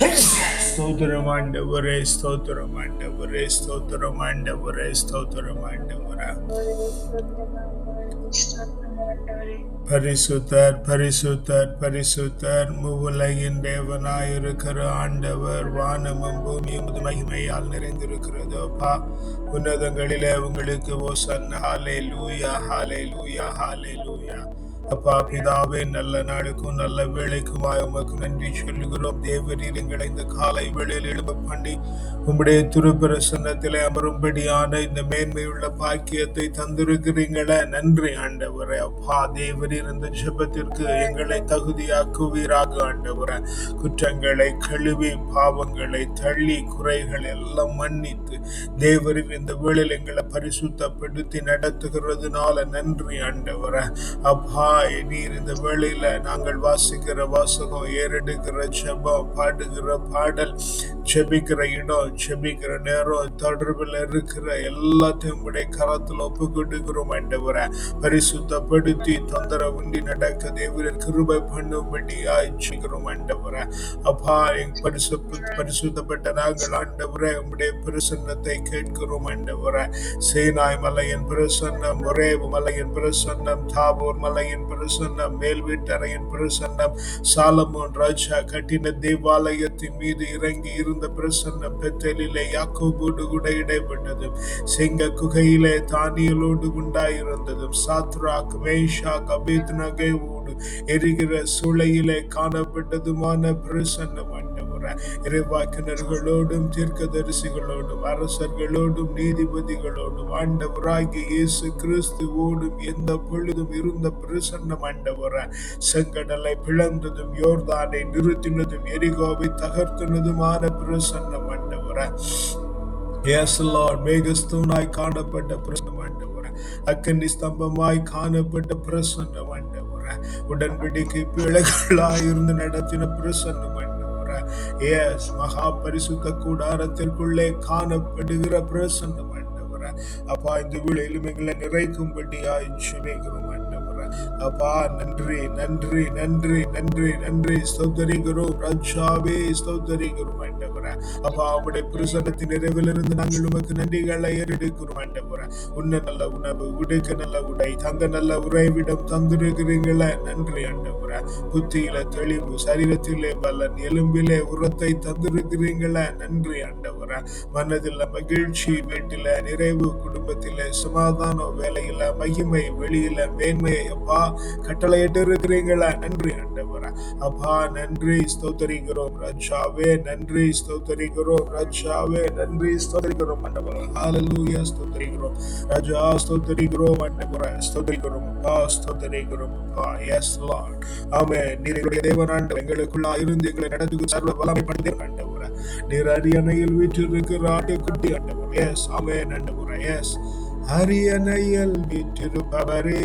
ஸ்தோத்திரம் ஆண்டவரே ஸ்தோத்திரம் ஆண்டவரே ஸ்தோத்திரம் ஆண்டவரே ஸ்தோத்திரம் ஆண்டவரா. பரிசுத்தர் பரிசுத்தர் பரிசுத்தர் மூவுலகின் தேவனாயிருக்கிற ஆண்டவர் வானமும் பூமியும் மகிமையால் நிறைந்திருக்கிறதோ. பா உன்னதங்களிலே உங்களுக்கு ஓ சன் ஹாலே லூயா ஹாலே லூயா ஹாலே லூயா அப்பா பிதாவே நல்ல நாளுக்கும் நல்ல வேலைக்குமாய் உமக்கு நன்றி சொல்லுகிறோம். தேவரீர் எங்களை இந்த காலை வேளையில் எழுப்ப பண்ணி உம்முடைய திருப்பிரசன்னத்தில் அமரும்படியான இந்த மேன்மையுள்ள பாக்கியத்தை தந்திருக்கிறீங்களே. நன்றி ஆண்டவரே. அப்பா தேவரீர் இந்த ஜபத்திற்கு எங்களை தகுதியாக்குவீராக ஆண்டவரே. குற்றங்களை கழுவி பாவங்களை தள்ளி குறைகள் எல்லாம் மன்னித்து தேவரின் இந்த வேளையில் எங்களை பரிசுத்தப்படுத்தி நடத்துகிறதுனால நன்றி ஆண்டவரே. அப்பா நீர் இந்த வேளையில நாங்கள் வாசிக்கிற வாசகம் ஏறெடுக்கிற ஜெபம் பாடுகிற பாடல் செபிக்கிற இடம் செபிக்கிற நேரம் தொடர்பில் இருக்கிற எல்லாத்தையும் உடைய கரத்தில் ஒப்பு கொடுக்கிறோம் ஆண்டவரை. பரிசுத்தப்படுத்தி தொந்தரவுண்டி நடக்க தேவரின் கிருபை பண்ணும்படி ஆய்ச்சிக்கிறோம் ஆண்டவரை. அப்பா எங் பரிசு பரிசுத்தப்பட்ட நாங்கள் ஆண்டவரை உம்முடைய பிரசன்னத்தை கேட்கிறோம் ஆண்டவரை. சேனாய் மலையின் பிரசன்னம் ஒரே மலையின் பிரசன்னம் தாபூர் மலையின் பிரசன்னம் மேல் வீட்டறையின் பிரசன்னம் சாலமோன் ராஜா கட்டின தேவாலயத்தின் மீது இறங்கி இருந்த பிரசன்னம் பெத்தலிலே யாக்கோபோடு கூட இடைப்பட்டது. செங்க குகையிலே தானியலோடு உண்டாயிருந்ததும் சாத்ராக் மேஷாக் நகைவோடு எரிகிற சூளையிலே காணப்பட்டதுமான பிரசன்னம் இறைவாக்கினர்களோடும் தீர்க்கதரிசிகளோடும் அரசர்களோடும் நீதிபதிகளோடும் ஆண்டவராகிய இயேசு கிறிஸ்துவோடும் எந்த பொழுதும் இருந்த பிரசன்னம் ஆண்டவர. செங்கடலை பிளந்ததும் யோர்தானை நிறுத்தினதும் எரிகோவை தகர்த்தினதுமான பிரசன்னம் ஆண்டவர. Yes, Lord, மேகஸ்தூனாய் காணப்பட்ட பிரசன்னம் ஆண்டவர. அக்கனி ஸ்தம்பமாய் காணப்பட்ட பிரசன்னம் ஆண்டவர. உடன்படிக்கை பிழைகளாய் இருந்து நடத்தின பிரசன்னம் ஆண்டவர எஸ் மகா பரிசுத்த கூடாரத்திற்குள்ளே காணப்படுகிற பிரசன்னம் ஆண்டவர அப்பா இந்த விளையிலும் எங்களை நிறைக்கும்படியாய் ஜெபிக்கிறோம் ஆண்டவர அப்பா நன்றி நன்றி நன்றி நன்றி நன்றி. ஸ்தோத்தரிக்கிறோம். ராஜாவே ஸ்தோத்தரிக்கிறோம் ஆண்டவர அப்பா அவருடைய பிரசன்னத்தின் நிறைவிலிருந்து நாங்கள் உமக்கு நன்றிகளை ஏறெடுக்கிறோம் ஆண்டவர. உன்ன நல்ல உணவு உடுக்க நல்ல உடை தங்க நல்ல உறைவிடம் தந்திருக்கிறீங்கள நன்றி ஆண்டவர. புத்தியில தெளிவு சரீரத்திலே பலன் எலும்பிலே உரத்தை தந்திருக்கிறீங்கள நன்றி ஆண்டவர. மனதில் மகிழ்ச்சி வீட்டில நிறைவு குடும்பத்தில சமாதானம் வேலையில மகிமை வெளியில மேன்மையை அப்பா கட்டளையிட்டு இருக்கிறீங்களா நன்றி ஆண்டவர. அப்பா நன்றி ஸ்தோத்தரிக்கிறோம். ரஜாவே நன்றி ஸ்தோத்தரிக்கிறோம். ராஜாவே நன்றி. ஸ்தோத்தரிக்கிறோம் ஆண்டவர ஹalleluya ஸ்தோத்தரிக்கிறோம். ராஜா ஸ்தோத்தரிக்கிறோம் ஆண்டவர ஸ்தோத்தரிக்கிறோம் அப்பா. ஸ்தோத்தரிக்கிறோம் அப்பா. Yes Lord amen. நீர் எங்களுடைய தேவனாண்ட எங்களுக்குள்ளா இருந்து எங்களை நடத்துக்கு சர்வ வல்லமை பண்ணி ஆண்டவர. நீர் அரியணையில் வீற்றிருக்கிற ஆட்டுக்குட்டி ஆண்டவர். எஸ் ஆமென் ஆண்டவர. எஸ் அரியணையில் வீற்றிருப்பவரே.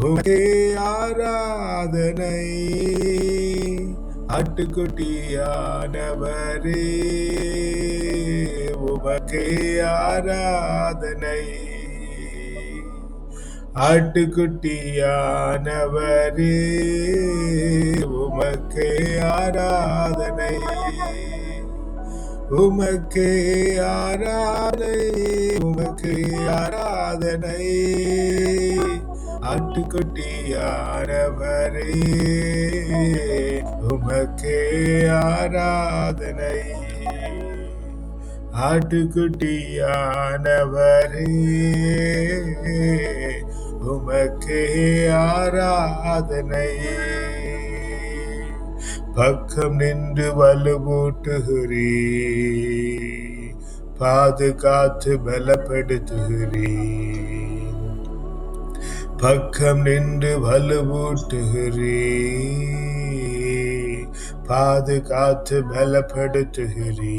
உமக்கே ஆராதனை. ஆட்டுக்குட்டியானவரே உமக்கே ஆராதனை. ஆட்டுக்குட்டியானவரே உமக்கே ஆராதனை. உமக்கே ஆராதனை உமக்கே ஆராதனை. ஆட்டுக்கு ஆட்டுக்குட்டியானவரே உமக்கே ஆராதனை. ஆட்டுக்குட்டியானவரே உமக்கே ஆராதனை. பக்கம் நின்று வலுவூட்டுகிறீ பாதுகாத்து பலப்படுத்துகிறீ பக்கம் நின்று வலுவூட்டுகிறீ. பாதுகாத்து பலப்படுத்துகிறீ.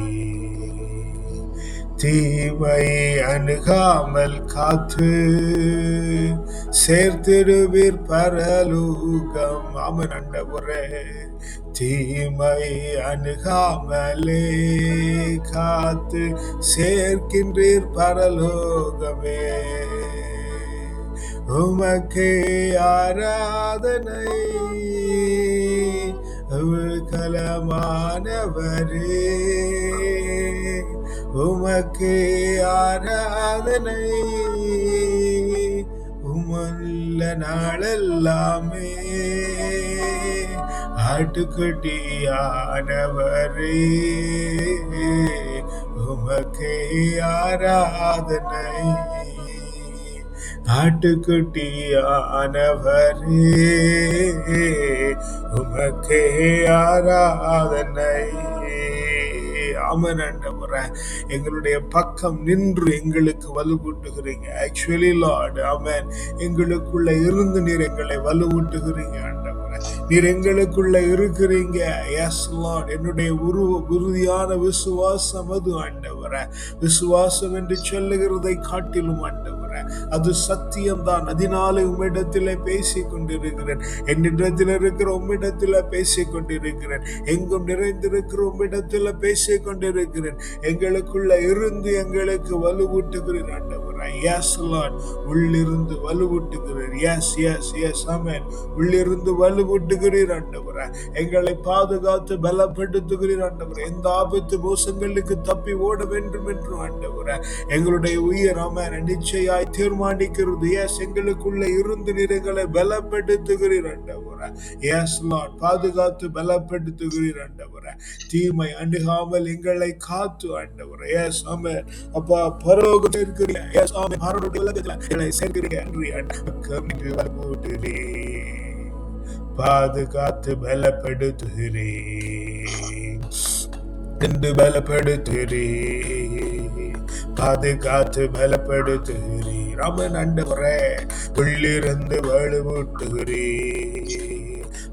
தீமை அணுகாமல் காத்து. சேர்த்திருவீர் பரலூகம். அவன் அண்டவரே. தீமை அணுகாமலே காத்து சேர்க்கின்றீர் பரலோகமே. உமக்கே ஆராதனை. கலமானவரே. உமக்கே ஆராதனை. உமல்ல நாளெல்லாமே. ஆட்டுக்குட்டியானவரே. உமக்கே ஆராதனை. ஆட்டுக்குட்டியானவரே உமக்கே ஆராதனை ஆமன் ஆண்டவரே எங்களுடைய பக்கம் நின்று எங்களுக்கு வலுவூட்டுகிறீங்க. Actually Lord Amen. எங்களுக்குள்ள இருந்து நீர் எங்களை வலுவூட்டுகிறீங்க ஆண்டவரே. நீர் எங்களுக்குள்ள இருக்கிறீங்க. எஸ் லார்ட் என்னுடைய உருவ உறுதியான விசுவாசம் அது ஆண்டவர. விசுவாசம் என்று சொல்லுகிறதை காட்டிலும் ஆண்டவர். அது சத்தியம்தான். அதனாலே உம்மிடத்தில் பேசி கொண்டிருக்கிறேன் என்னிடத்தில் இருக்கிற உம்மிடத்தில் பேசி கொண்டிருக்கிறேன் எங்கும் நிறைந்திருக்கிற உம்மிடத்தில் பேசி கொண்டிருக்கிறேன் எங்களுக்குள்ள இருந்து எங்களுக்கு வலுவூட்டுகிறேன் ஆண்டவர். எஸ் லார்ட் உள்ளிருந்து வலுவூட்டுகிறேன் எஸ் எஸ் எஸ் அமேன் உள்ளிருந்து வலுவூட்டுகிறீர் ஆண்டவரே. எங்களை பாதுகாத்து பலப்படுத்துகிறீர் ஆண்டவரே. எந்த ஆபத்து மோசங்களுக்கு தப்பி ஓட வேண்டும் என்று ஆண்டவரே. எங்களுடைய உயிர் அமேன் நிச்சயாய் தீர்மானிக்கிறது. எஸ் எங்களுக்குள்ள இருந்து நிறங்களை பலப்படுத்துகிறீர் ஆண்டவரே. எஸ் லார்ட் பாதுகாத்து பலப்படுத்துகிறீர் ஆண்டவரே. தீமை அணுகாமல் எங்களை காத்து ஆண்டவரே. எஸ் அமேன் அப்பா பரலோகத்தில் இருக்கிறீங்க எஸ் ஆமென் உலகத்துல என்னை சேர்க்கிறீங்க என்று பக்கம் நின்று பாதுகாத்து பலப்படுத்துகிறேன் என்று பலப்படுத்துகிறே. பாதுகாத்து பலப்படுத்துகிறே. ராமன் அண்டவரே உள்ளிருந்து வலுவூட்டுகிறே.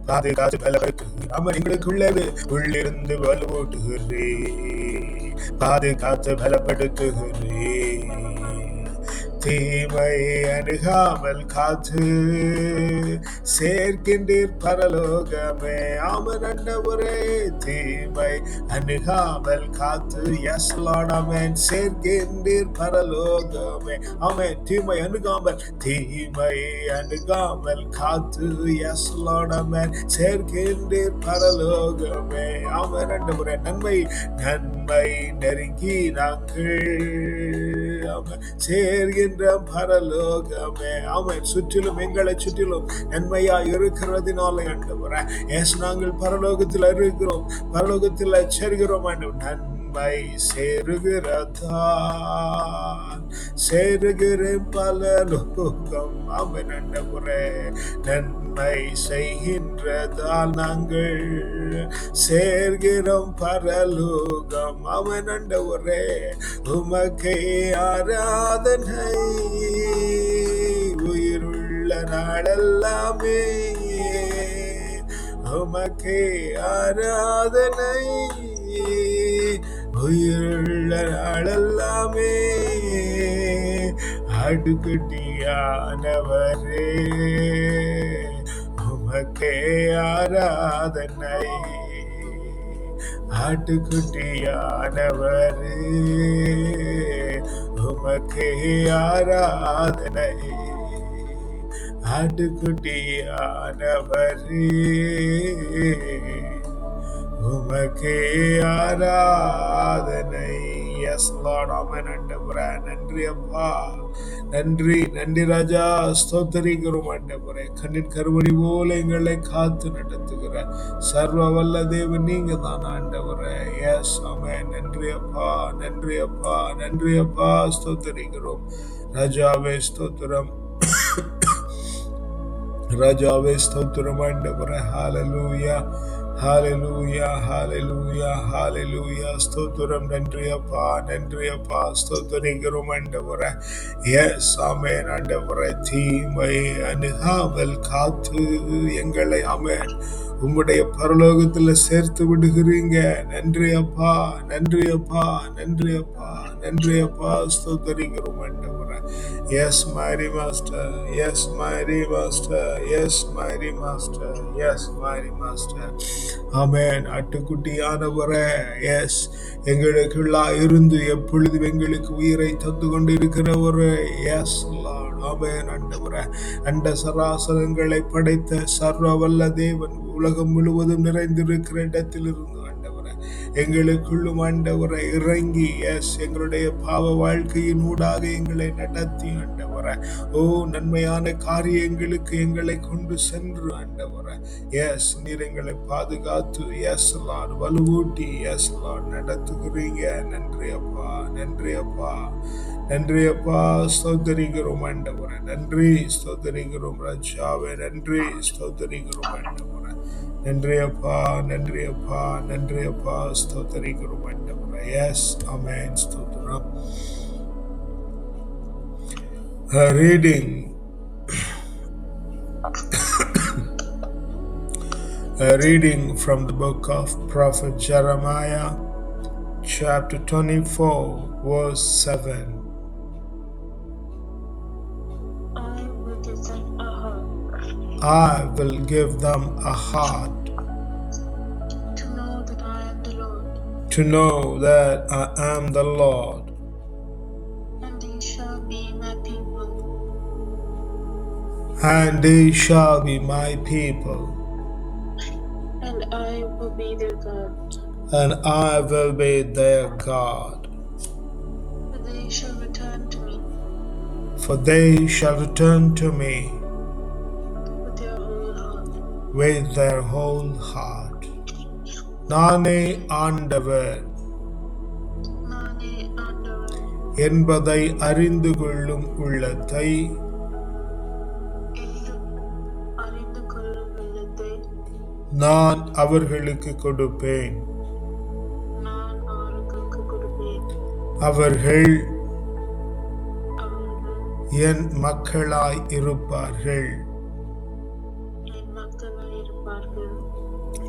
பாதுகாத்து பலப்படுத்துகிறேன் ராமன் எங்களுக்குள்ளது உள்ளிருந்து வலுவூட்டுகிறே. பாதுகாத்து பலப்படுத்துகிறேன் தீமை அணுகாமல் காத்து சேர்க்கின்றீர் பரலோகமே. ஆமன் அண்டவரே தீமை அணுகாமல் காத்து. எஸ் லாடாமேன் சேர்க்கின்றீர் பரலோகமே. ஆமென். தீமை அணுகாமல் தீமை அணுகாமல் காத்து. எஸ் லாடாமேன் சேர்க்கின்றீர் பரலோகமே. ஆமன் அண்டவரே நன்மை நன்மை நெருங்கி நாங்கள் ஆமென் சேர்கின்ற பரலோகமே. அவன் சுற்றிலும் எங்களை சுற்றிலும் நன்மையா இருக்கிறதுனால ஆண்டவரே. எஸ் நாங்கள் பரலோகத்தில் இருக்கிறோம். பரலோகத்தில் சேர்கிறோம் ஆண்டவர். நன்மை சேருகிறதான் சேருகிறேன் பரலோகம் அவன் ஆண்டவரே. நன்மை செய்கின்றதால் நாங்கள் சேர்கிறோம் பரலோகம். அவன் ஒரே உமக்கே ஆராதனை. உயிருள்ள நாளெல்லாமே உமக்கே ஆராதனை. உயிருள்ள நாளெல்லாமே அடுக்குட்டியானவரே. உமக்கே ஆராதனை. ஆட்டுக்குட்டியானவரே உமக்கே ஆராதனை. ஆட்டுக்குட்டியானவரே உமக்கே ஆராதனை. Yes Lord amen. நன்றி அப்பா. நன்றி நன்றி ராஜா. ஸ்தோத்தரிக்கிறோம் ஆண்டவரே கண்ணின் கருவடி போல எங்களை காத்து நடத்துகிற சர்வ வல்ல தேவன் நீங்க தான் ஆண்டவரே. எஸ் ஆமென் நன்றி அப்பா நன்றி அப்பா நன்றி அப்பா. ஸ்தோத்தரிக்கிறோம் ராஜாவே ஸ்தோத்திரம். ராஜாவே ஸ்தோத்திரம் ஆண்டவரே. ஹாலலூயா ஹalleluya ஹalleluya ஹalleluya ஸ்தோத்திரம். நன்றி அப்பா நன்றி அப்பா. ஸ்தோத்திரிக்கிறோம் ஆண்டவரே. எஸ் ஆமென் ஆண்டவரே தீமை அணுகாமல் காத்து எங்களை ஆமென் உம்முடைய பரலோகத்துல சேர்த்து விடுகிறீங்க. நன்றி அப்பா நன்றி அப்பா நன்றி அப்பா நன்றி அப்பா. ஸ்தோத்தரிக்கிறோம் எஸ் மாரி மாஸ்டர் எஸ் மாரி மாஸ்டர் எஸ் மாரி மாஸ்டர் எஸ் மாரி மாஸ்டர் ஆமேன் ஆட்டுக்குட்டியானவரே. எஸ் எங்களுக்குள்ளா இருந்து எப்பொழுதும் எங்களுக்கு உயிரை தந்து கொண்டிருக்கிறவரே. எஸ் ஆமேன் ஆமென் அண்ட சராசரங்களை படைத்த சர்வ வல்ல தேவன் உலகம் முழுவதும் நிறைந்திருக்கிற இடத்திலிருந்து ஆண்டவரை எங்களுக்குள்ளும் ஆண்டவரை இறங்கி எஸ் எங்களுடைய பாவ வாழ்க்கையின் ஊடாக எங்களை நடத்தி ஆண்டவரை. ஓ நன்மையான காரியங்களுக்கு எங்களை கொண்டு சென்று ஆண்டவரை. எஸ் நீர் எங்களை பாதுகாத்து எஸ் லான் வலுவூட்டி எஸ் லார்ட் நடத்துகிறீங்க. நன்றி அப்பா நன்றி அப்பா நன்றி அப்பா. ஸ்தோத்தரிக்கிறோம் ஆண்டவரை. நன்றி ஸ்தோத்தரிக்கிறோம் ராஜாவே. நன்றி ஸ்தோத்தரிக்கிறோம் ஆண்டவரை. நன்றி அப்பா நன்றி அப்பா நன்றி அப்பா ஸ்தோத்தரிக்கிறோம் ஆண்டவரை எஸ் அமேன் ஸ்தோத்திரம் A reading a reading from the book of prophet Jeremiah chapter 24 verse 7 I will give them a heart. To know that I am the Lord, to know that I am the Lord. And they shall be my people, and they shall be my people. And I will be their God. and I will be their God. For they shall return to me. For they shall return to me with their whole heart. நானே ஆண்டவர் என்பதை அறிந்து கொள்ளும் உள்ளத்தை நான் அவர்களுக்கு கொடுப்பேன். அவர்கள் என் மக்களாய் இருப்பார்கள்.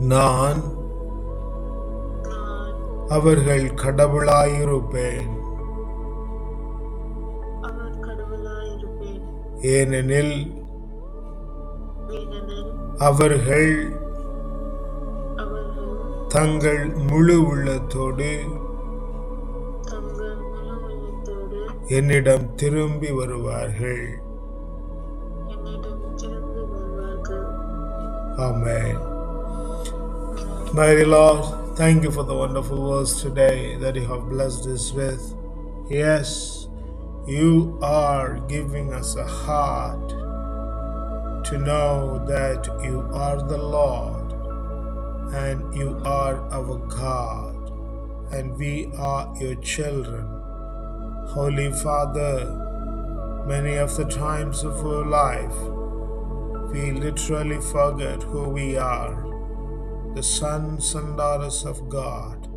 நான் அவர்கள் கடவுளாயிருப்பேன். ஏனெனில் அவர்கள் தங்கள் முழு உள்ளத்தோடு என்னிடம் திரும்பி வருவார்கள். Amen. Mighty Lord, thank you for the wonderful words today that you have blessed us with. Yes, you are giving us a heart to know that you are the Lord and you are our God and we are your children. Holy Father, many of the times of our life, we literally forget who we are the sons and daughters of God.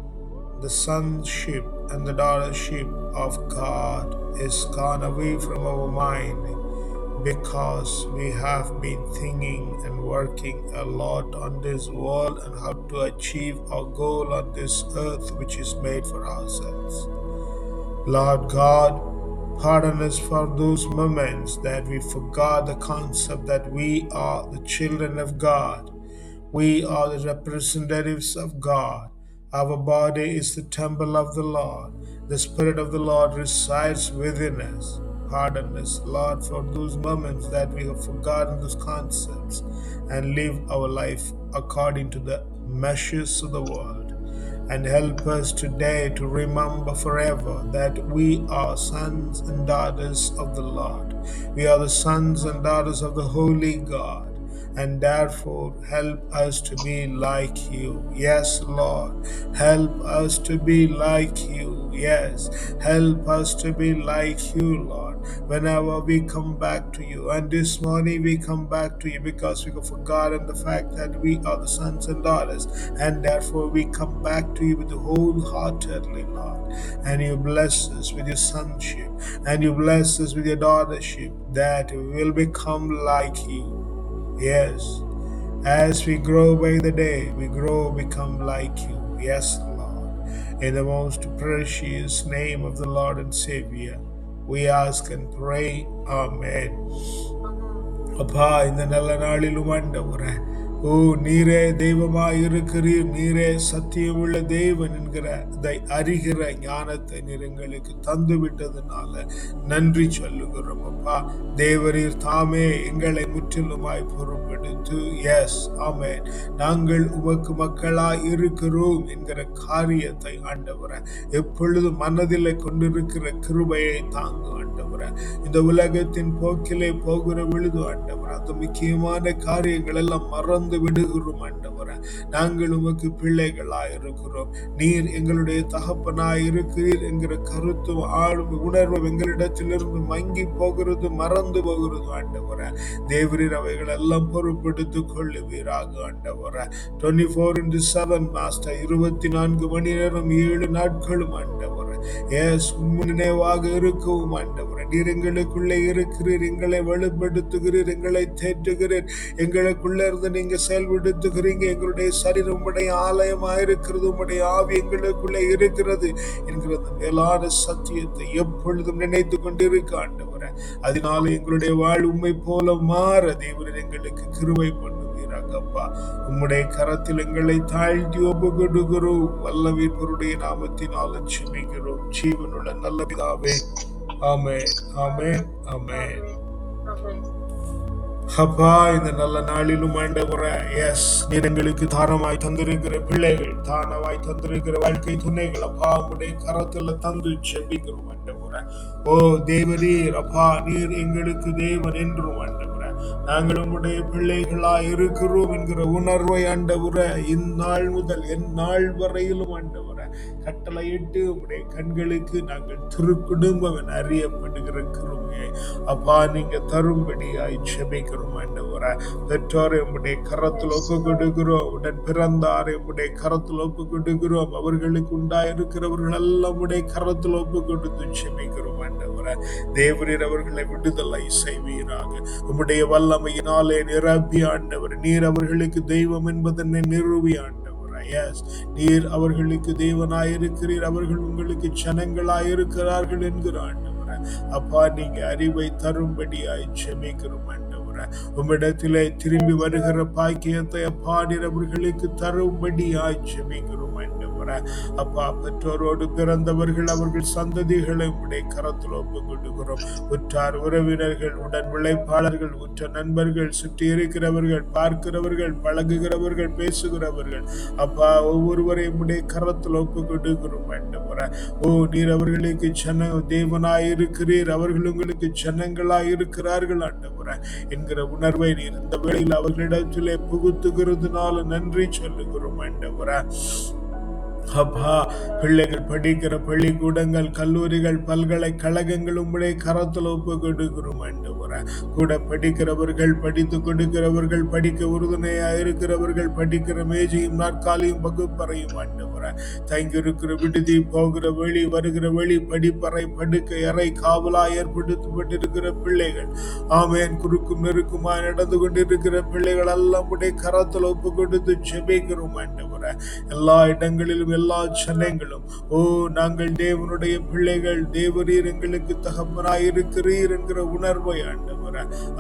The sonship and the daughtership of God is gone away from our mind because we have been thinking and working a lot on this world and how to achieve our goal on this earth which is made for ourselves. Lord God, pardon us for those moments that we forgot the concept that we are the children of God. We are the representatives of God. Our body is the temple of the Lord. The Spirit of the Lord resides within us. Pardon us, Lord, for those moments that we have forgotten those concepts and live our life according to the measures of the world and help us today to remember forever that we are sons and daughters of the Lord. We are the sons and daughters of the Holy God. And therefore, help us to be like you. Yes, Lord. Help us to be like you. Yes. Help us to be like you, Lord. Whenever we come back to you. And this morning we come back to you because we have forgotten the fact that we are the sons and daughters. And therefore we come back to you with the wholeheartedly, Lord. And you bless us with your sonship. And you bless us with your daughtership that we will become like you. Yes. As we grow by the day, we grow, become like you. Yes, Lord. In the most precious name of the Lord and Savior, we ask and pray. Amen. அப்பா இந்த நல்ல நாளிலும் ஆண்டவரே ஓ நீரே தெய்வமாயிருக்கிறீர். நீரே சத்தியமுள்ள தேவன் என்கிற இதை அறிகிற ஞானத்தை நீர் எங்களுக்கு தந்து விட்டதுனால நன்றி சொல்லுகிறோம் அப்பா. தேவரீர் தாமே எங்களை முற்றிலுமாய் பொறுப்பெடுத்து எஸ் ஆமே நாங்கள் உமக்கு மக்களாய் இருக்கிறோம் என்கிற காரியத்தை ஆண்டவரே எப்பொழுதும் மனதில் கொண்டிருக்கிற கிருபையை தாங்க ஆண்டவர். இந்த உலகத்தின் போக்கிலே போகிற விழுது ஆண்டவரே அந்த முக்கியமான காரியங்கள் எல்லாம் மறந்து விடுகிறோம் ஆண்டவரே. நாங்கள் உமக்கு பிள்ளைகளாய் இருக்கிறோம். நீர் எங்களுடைய தகப்பனாய் இருக்கிறீர் என்கிற கருத்தும் ஆழ்வு உணர்வும் எங்களிடத்திலிருந்து மங்கி போகிறது மறந்து போகிறது ஆண்டவரே. தேவரீர் அவைகள் எல்லாம் பொறுப்படுத்திக் கொள்ளுவீராக ஆண்டவரே. Twenty four into seven master இருபத்தி நான்கு மணி நேரம் ஏழு நாட்களும் ஆண்டவரே. ஏ நினைவாக இருக்கவும் ஆண்டவரே. எங்களுக்குள்ளே இருக்கிறீர் எங்களை வலுப்படுத்துகிறீர் எங்களை தேற்றுகிறீர். எங்களுக்குள்ளே இருந்து நீங்க செயல்படுத்துகிறீங்க. எங்களுடைய சரீரம் உடைய ஆலயமா இருக்கிறது உடைய ஆவி எங்களுக்குள்ளே இருக்கிறது என்கிற அந்த மேலான சத்தியத்தை எப்பொழுதும் நினைத்து கொண்டிருக்க ஆண்டவரே. அதனால எங்களுடைய வாழ் உண்மை போல மாற தேவரர் எங்களுக்கு கிருவை பண்ணுவீராக அப்பா. உம்முடைய கரத்தில் எங்களை தாழ்த்தி ஒப்பு கொடுக்கிறோம் வல்லவீர்களுடைய நாமத்தினால் செமிக்கிறோம் ஜீவனுள்ள நல்ல பிதாவே ஆமே ஆமே ஆமே Amen. அப்பா இந்த நல்ல நாளிலும் ஆண்டவரே எஸ் நீர் எங்களுக்கு தானமாய் தந்திருக்கிற பிள்ளைகள் தானமாய் தந்திருக்கிற வாழ்க்கை துணைகள் அப்பா உடைய கரத்துல தந்து செபிக்கிறோம் ஆண்டவரே. ஓ தேவரீர் அப்பா நீர் எங்களுக்கு தேவன் என்றும் ஆண்டவரே. நாங்கள் உம்முடைய பிள்ளைகளாய் இருக்கிறோம் என்கிற உணர்வை ஆண்டவரே இந்நாள் முதல் என் நாள் வரையிலும் ஆண்டவரே. கட்டளையிட்டு உடைய கண்களுக்கு நாங்கள் திருக்குடும்பம் என அறியப்படுகிற கிருமையை அப்பா நீங்க தரும்படியாய் செபிக்கிறோம் ஆண்டவரே. பெற்றோரை உடைய கரத்தில் ஒப்பு கொடுக்கிறோம் உடன் பிறந்தாரை உடைய கரத்தில் ஒப்பு கொடுக்கிறோம் அவர்களுக்கு உண்டாயிருக்கிறவர்கள் எல்லாம் உடைய கரத்தில் ஒப்பு கொடுத்து செபிக்கிறோம் ஆண்டவரே. தேவரீர் அவர்களை விடுதலை செய்வீராக. உம்முடைய வல்லமையினாலே நிரப்பி ஆண்டவர். நீர் அவர்களுக்கு தெய்வம் என்பதனை நிறுவி ஆண்டவர். எஸ் நீர் அவர்களுக்கு தேவனாயிருக்கிறீர். அவர்கள் உங்களுக்கு ஜனங்களாயிருக்கிறார்கள் என்கிற ஆண்டவரை. அப்பா நீங்க அறிவை தரும்படியாய் செபிக்கிறோம் ஆண்டவரே. உம்மிடத்திலே திரும்பி வருகிற பாக்கியத்தை அப்பா நீர் அவர்களுக்கு தரும்படியாய் செபிக்கிறோம் ஆண்டவரே. அப்பா பெற்றோரோடு பிறந்தவர்கள் அவர்கள் சந்ததிகளை உடைய கரத்தில் ஒப்பு கொடுக்கிறோம் உற்றார் உறவினர்கள் உடன் விளைப்பாளர்கள் உற்ற நண்பர்கள் சுற்றி இருக்கிறவர்கள் பார்க்கிறவர்கள் பழகுகிறவர்கள் பேசுகிறவர்கள் அப்பா ஒவ்வொருவரையும் உடைய கரத்தில் ஒப்பு கொடுக்கிறோம் ஆண்டவரே. ஓ நீர் அவர்களுக்கு ஜன தேவனாய் இருக்கிறீர். அவர்கள் உங்களுக்கு ஜனங்களாய் இருக்கிறார்கள் ஆண்டவரே. என்கிற உணர்வை நீர் இந்த வேளையில் அவர்களிடத்திலே புகுத்துகிறதுனால நன்றி சொல்லுகிறோம் ஆண்டவரே. அப்பா பிள்ளைகள் படிக்கிற பள்ளிக்கூடங்கள் கல்லூரிகள் பல்கலைக்கழகங்கள் உம்முடைய கரத்தில் ஒப்பு கொடுக்கிறோம் கூட படிக்கிறவர்கள் படித்து கொடுக்கிறவர்கள் படிக்க உறுதுணையா இருக்கிறவர்கள் படிக்கிற மேஜையும் நாற்காலியும் வகுப்பறையும் தங்கி இருக்கிற விடுதி போகிற வழி வருகிற வழி படிப்பறை படுக்கை அறை காவலா ஏற்படுத்தப்பட்டிருக்கிற பிள்ளைகள் ஆமையன் குறுக்கும் நெருக்குமா நடந்து கொண்டிருக்கிற பிள்ளைகள் எல்லாம் உடைய கரத்தில் ஒப்பு கொடுத்து செபிக்கிறோம் ஆண்டவரே. எல்லா இடங்களிலும் எல்லா ஜனங்களும் ஓ நாங்கள் தேவனுடைய பிள்ளைகள் தேவரீர் எங்களுக்கு தகப்பனாய் இருக்கிறீர் என்கிற உணர்வை ஆண்டவர.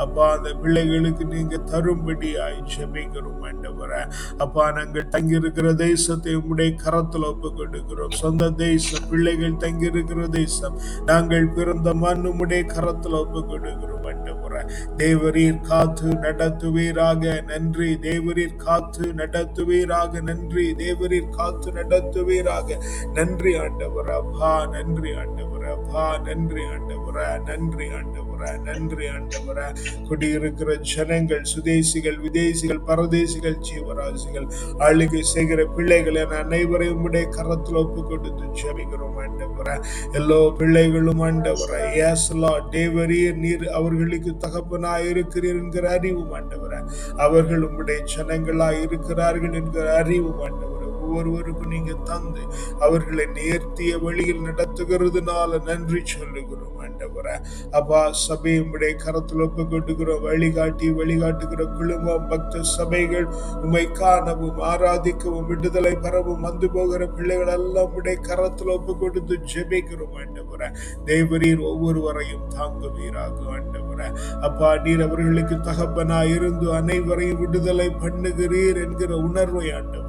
அப்பா அந்த பிள்ளைகளுக்கு நீங்க தரும்படியாய் ஜெபிக்கிறோம் ஆண்டவர. அப்பா நாங்கள் தங்கியிருக்கிற தேசத்தை உம்முடைய கரத்தில் ஒப்பு கொடுக்கிறோம் சொந்த தேசம் பிள்ளைகள் தங்கியிருக்கிற தேசம் நாங்கள் பிறந்த மண் உடைய கரத்தில் ஒப்பு கொடுக்கிறோம் ஆண்டவர். தேவரீர் காத்து நடத்துவீராக. நன்றி. தேவரீர் காத்து நடத்துவீராக. நன்றி. தேவரீர் காத்து நடத்துவீராக. நன்றி ஆண்டவர் அப்பா. நன்றி ஆண்டவர் அப்பா. நன்றி ஆண்டவர் நன்றி ஆண்டவர். நன்றி ஆண்டவர். குடியிருக்கிற ஜனங்கள் சுதேசிகள் விதேசிகள் பரதேசிகள் ஜீவராசிகள் ஆளுகை செய்கிற பிள்ளைகள் நான் அனைவரையும் உடைய கரத்தில் ஒப்பு கொடுத்து ஜபிக்கிறோம் ஆண்டவர். எல்லோ பிள்ளைகளும் ஆண்டவரா ஏசலா தேவரிய நீர் அவர்களுக்கு தகப்பனாய் இருக்கிறீர் என்கிற அறிவும் ஆண்டவர். அவர்கள் உம்முடைய ஜனங்களாய் இருக்கிறார்கள் என்கிற அறிவும் ஆண்டவர். ஒவ்வொருவருக்கும் நீங்க தந்து அவர்களை நேர்த்திய வழியில் நடத்துகிறதுனால நன்றி சொல்லுகிறோம் ஆண்டவரே. அப்பா சபை உம்முடைய கரத்தில் ஒப்பு கொண்டுகிறோம் வழிகாட்டி வழிகாட்டுகிற குழுமம் பக்த சபைகள் உமை காணவும் ஆராதிக்கவும் விடுதலை பரவும் வந்து போகிற பிள்ளைகள் எல்லாம் உடைய கரத்தில் ஒப்பு கொடுத்து ஜெபிக்கிறோம் ஆண்டவரே. தேவரீர் ஒவ்வொருவரையும் தாங்குவீராக ஆண்டவர. அப்பா நீர் அவர்களுக்கு தகப்பனா இருந்து அனைவரையும் விடுதலை பண்ணுகிறீர் என்கிற உணர்வை ஆண்டவர்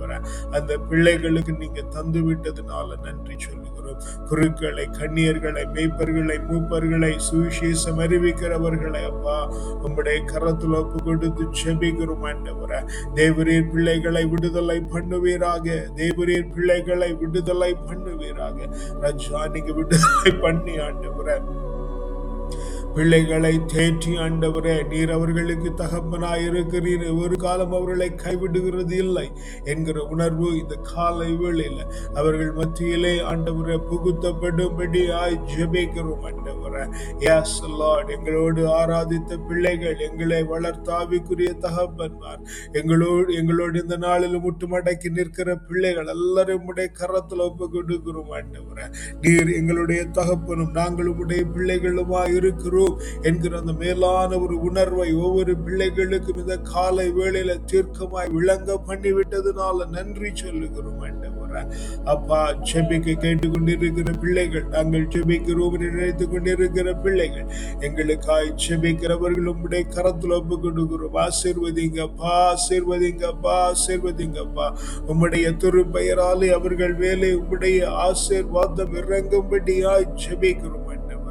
அந்த பிள்ளைகளுக்கு நீங்க தந்து விட்டதுனால நன்றி சொல்லுகிறோம். குருக்களை கண்ணியர்களை மேய்ப்பர்களை மூப்பர்களை சுவிசேஷம் அறிவிக்கிறவர்களை அப்பா உங்களுடைய கரத்தில் ஒப்பு கொடுத்து செபிக்கிறோம் ஆண்டவரை. தேவரீர் பிள்ளைகளை விடுதலை பண்ணுவீராக. தேவரீர் பிள்ளைகளை விடுதலை பண்ணுவீராக. ரஜா நீங்க விடுதலை பண்ணி ஆண்டவரை. பிள்ளைகளை தேற்றி ஆண்டவரே நீர் அவர்களுக்கு தகப்பனாய் இருக்கிறீர் ஒரு காலம் அவர்களை கைவிடுகிறது இல்லை என்கிற உணர்வு இந்த காலை வேளையில் அவர்கள் மத்தியிலே ஆண்டவரை புகுத்தப்படும்படி ஆய் ஜெபிக்கிறோம் ஆண்டவரை. எஸ் லார்ட் எங்களோடு ஆராதித்த பிள்ளைகள் எங்களை வளர்த்தாவிக்குரிய தகப்பன்மார் எங்களோடு எங்களோடு இந்த நாளில் முட்டுமடக்கி நிற்கிற பிள்ளைகள் எல்லாரும் உடைய கரத்தில் ஒப்பு கொடுக்கிறோம் ஆண்டவரை. நீர் எங்களுடைய தகப்பனும் நாங்களும் உடைய பிள்ளைகளுமா இருக்கிறோம் என்கிற அந்த மேலான ஒரு உணர்வை ஒவ்வொரு பிள்ளைகளுக்கும் இந்த காலை வேளையில தீர்க்கமாய் விளங்க பண்ணிவிட்டதுனால நன்றி சொல்லுகிறோம் அப்பா செபிக்க கேட்டுக்கொண்டிருக்கிற பிள்ளைகள் நாங்கள் செபிக்கிறோம் என்று நினைத்துக் கொண்டிருக்கிற பிள்ளைகள் எங்களுக்காய் செபிக்கிறவர்கள் உம்முடைய கரத்தில் ஒப்பு கொடுக்கிறோம். ஆசீர்வதிங்கப்பா ஆசீர்வதிங்கப்பா ஆசீர்வதிங்கப்பா. உம்முடைய பெயராலே அவர்கள் வேலை உம்முடைய ஆசீர்வாதம் இறங்கும்படியாய் செபிக்கிறோம்.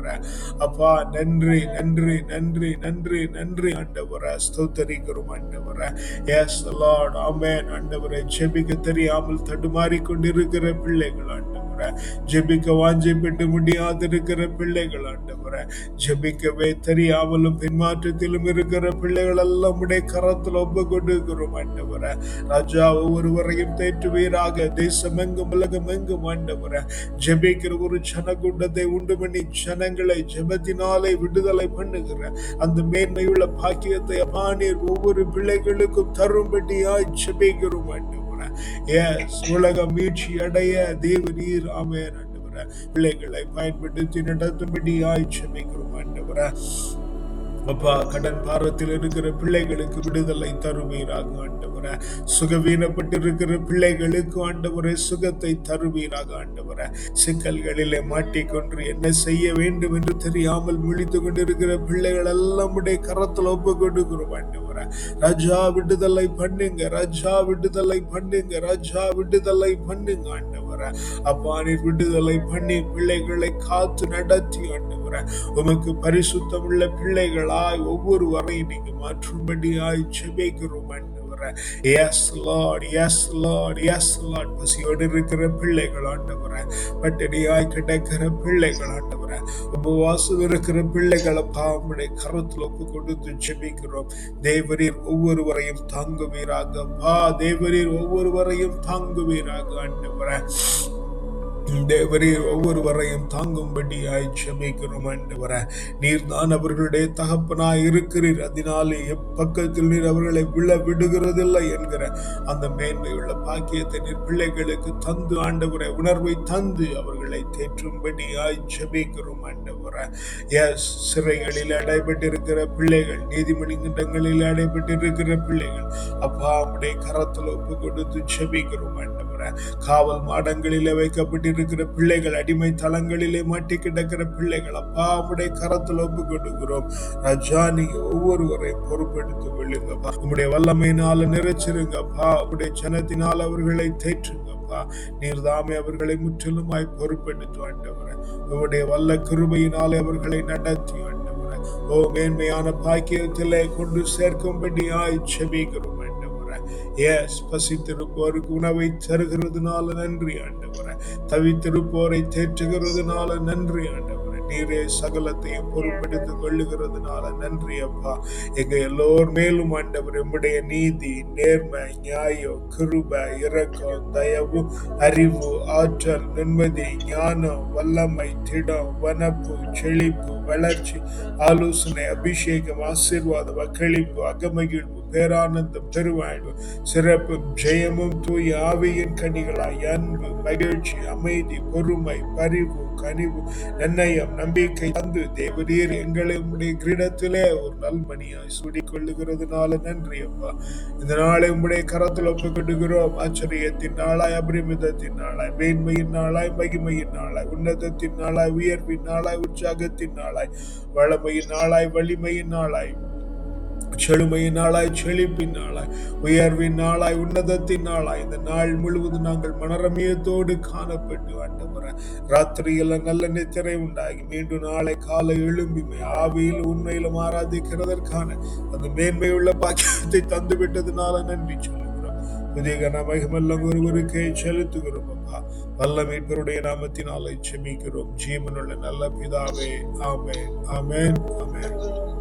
ஆண்டவரே. அப்பா நன்றி நன்றி நன்றி நன்றி நன்றி. ஆண்டவர ஸ்தோத்தரிக்கிறோம் ஆண்டவர. எஸ் லார்ட் ஆமேன் ஆண்டவரை செபிக்க தெரியாமல் தடுமாறி கொண்டிருக்கிற பிள்ளைகள் ஆண்டவர். ஜெபிக்க வாஞ்சைப்பட்டு முடியாதிருக்கிற பிள்ளைகள் ஆண்டவரே. ஜெபிக்கவே தெரியாமலும் பின்மாற்றத்திலும் இருக்கிற பிள்ளைகள் எல்லாம் உடைய கரத்தில் ஒப்பு கொண்டிருக்கிறோம் ஆண்டவரே. ராஜா ஒவ்வொருவரையும் தேற்றுவீராக. தேசம் எங்கும் உலகம் எங்கும் ஆண்டவரே. ஜெபிக்கிற ஒரு ஜனகுண்டத்தை உண்டு பண்ணி ஜனங்களை ஜெபத்தினாலே விடுதலை பண்ணுகிற அந்த மேன்மையுள்ள பாக்கியத்தை அப்பானீர் ஒவ்வொரு பிள்ளைகளுக்கும் தரும்படியாய் ஜெபிக்கிறோம் ஆண்டவர். எஸ் உலகம் மீட்சி அடைய தேவநீர் ஆமென் ஆண்டவரே. பிள்ளைகளை பயன்படுத்தி நடத்தும்படியாய் ஜெபிக்கிறோம் ஆண்டவரே. அப்பா கடன் பாரத்தில் இருக்கிற பிள்ளைகளுக்கு விடுதலை தருவீராக ஆண்டவர. சுகவீனப்பட்டிருக்கிற பிள்ளைகளுக்கு ஆண்டவரை சுகத்தை தருவீராக ஆண்டவர. சிக்கல்களிலே மாட்டிக்கொண்டு என்ன செய்ய வேண்டும் என்று தெரியாமல் முழித்து கொண்டிருக்கிற பிள்ளைகள் எல்லாம் உடைய கரத்தில் ஒப்பு கொடுக்கிறோம் ஆண்டவர். சொல்றேன் ராஜா விடுதலை பண்ணுங்க ராஜா விடுதலை பண்ணுங்க ராஜா விடுதலை பண்ணுங்க ஆண்டவர. அப்பா நீர் விடுதலை பண்ணி பிள்ளைகளை காத்து நடத்தி ஆண்டவர. உமக்கு பரிசுத்தம் உள்ள பிள்ளைகளாய் ஒவ்வொருவரையும் நீங்க மாற்றும்படியாய் செபிக்கிறோம் ஆண்டவரே. Yes Lord yes Lord yes Lord பசியோடு இருக்கிற பிள்ளைகள் ஆண்டவரே. பட்டினியாய் கிடக்கிற பிள்ளைகள் ஆண்டவரே. உபவாசம் இருக்கிற பிள்ளைகளை பாவமுடைய கருத்தில் ஒப்பு கொடுத்து ஜெபிக்கிறோம். தேவரீர் ஒவ்வொருவரையும் தாங்குவீராக. வா தேவரீர் ஒவ்வொருவரையும் தாங்குவீராக ஆண்டவரே. தேவரே ஒவ்வொருவரையும் தாங்கும்படியாய் ஜெபிக்கிறோம் என்று நீர் தான் அவர்களுடைய தகப்பனாய் இருக்கிறீர். அதனாலே எப்பக்கத்தில் நீர் அவர்களை விழ விடுகிறதில்லை என்கிற அந்த மேன்மையுள்ள பாக்கியத்தை நீர் பிள்ளைகளுக்கு தந்து ஆண்டவரை உணர்வை தந்து அவர்களை தேற்றும்படியாய் ஜெபிக்கிறோம் ஆண்டவர. எஸ் சிறைகளில் அடைபட்டிருக்கிற பிள்ளைகள் நீதிமன்றங்களில் அடைபட்டிருக்கிற பிள்ளைகள் அப்பா உடைய கரத்தில் ஒப்பு கொடுத்து ஜெபிக்கிறோம் ஆண்டவர். காவல் மாடங்களிலே வைக்கப்பட்டிருக்கிற பிள்ளைகள் அடிமை தளங்களிலே மாட்டி கிடக்கிற பிள்ளைகள் அப்பா உடைய கரத்தில் ஒப்பு கொடுக்கிறோம். ராஜா நீங்க ஒவ்வொருவரை பொறுப்பெடுத்து கொள்ளுங்கப்பா. உங்களுடைய வல்லமையினால நிறைச்சிருங்கப்பா. உங்களுடைய ஜனத்தினால் அவர்களை தேற்றுங்கப்பா. நீர்தாமே அவர்களை முற்றிலுமாய் பொறுப்பெடுத்து ஆண்டவரே. உங்களுடைய வல்ல கிருபையினாலே அவர்களை நடத்தி ஆண்டவரே. ஓ மேன்மையான பாக்கியத்திலே கொண்டு சேர்க்கும்படியாய் செபிக்கிறோம் எஸ் பசித்திருப்போருக்கு உணவை தருகிறதுனால நன்றி ஆண்டவர. தவித்திருப்போரை தேற்றுகிறதுனால நன்றி ஆண்டவர. நீரே சகலத்தையும் பொறுப்பெடுத்துக் கொள்ளுகிறதுனால நன்றி அப்பா. எங்க எல்லோர் மேலும் ஆண்டவர் எம்முடைய நீதி நேர்மை நியாயம் கிருப இரக்கம் தயவு அறிவு ஆற்றல் நிம்மதி ஞானம் வல்லமை திடம் வனப்பு செழிப்பு வளர்ச்சி ஆலோசனை அபிஷேகம் ஆசீர்வாதம் அக்களிப்பு அகமகிழ்வு பேரானந்தம் பெருவாழ்வு சிறப்பும் ஜெயமும் தூய ஆவியின் கனிகளாய் அன்பு மகிழ்ச்சி அமைதி பொறுமை பரிவு கனிவு நன்னயம் நம்பிக்கை தந்து தேவரீர் எங்களை உம்முடைய கிரீடத்திலே ஒரு நல்மணியாய் சூடிக்கொள்ளுகிறதுனால நன்றி அப்பா. இந்த நாளை உம்முடைய கரத்தில் ஒப்புக்கொண்டுகிறோம் ஆச்சரியத்தின் நாளாய் அபரிமிதத்தின் நாளாய் மேன்மையின் நாளாய் மகிமையின் நாளாய் உன்னதத்தின் நாளாய் உயர்வின் நாளாய் உற்சாகத்தின் நாளாய் வளமையின் நாளாய் வலிமையின் நாளாய் செழுமையின் நாளாய் செழிப்பின் நாளாய் உயர்வின் நாளாய் உன்னதத்தின் நாளாய். இந்த நாள் முழுவதும் நாங்கள் மனரமியத்தோடு காணப்பட்டு ஆண்டவர ராத்திரியெல்லாம் நல்ல நித்திரை உண்டாகி மீண்டும் நாளை காலை எழும்பி ஆவியில் உண்மையிலும் ஆராதிக்கிறதற்கான அந்த மேன்மையுள்ள பாக்கியத்தை தந்துவிட்டதுனால நன்றி சொல்லுகிறோம். புதிய மகிமெல்லாம் ஒருவருக்கே செலுத்துகிறோம் அப்பா. வல்ல மீட்பருடைய நாமத்தினாலே செமிக்கிறோம் ஜீவனுள்ள நல்ல பிதாவே. ஆமே ஆமேன். ஆமேன்.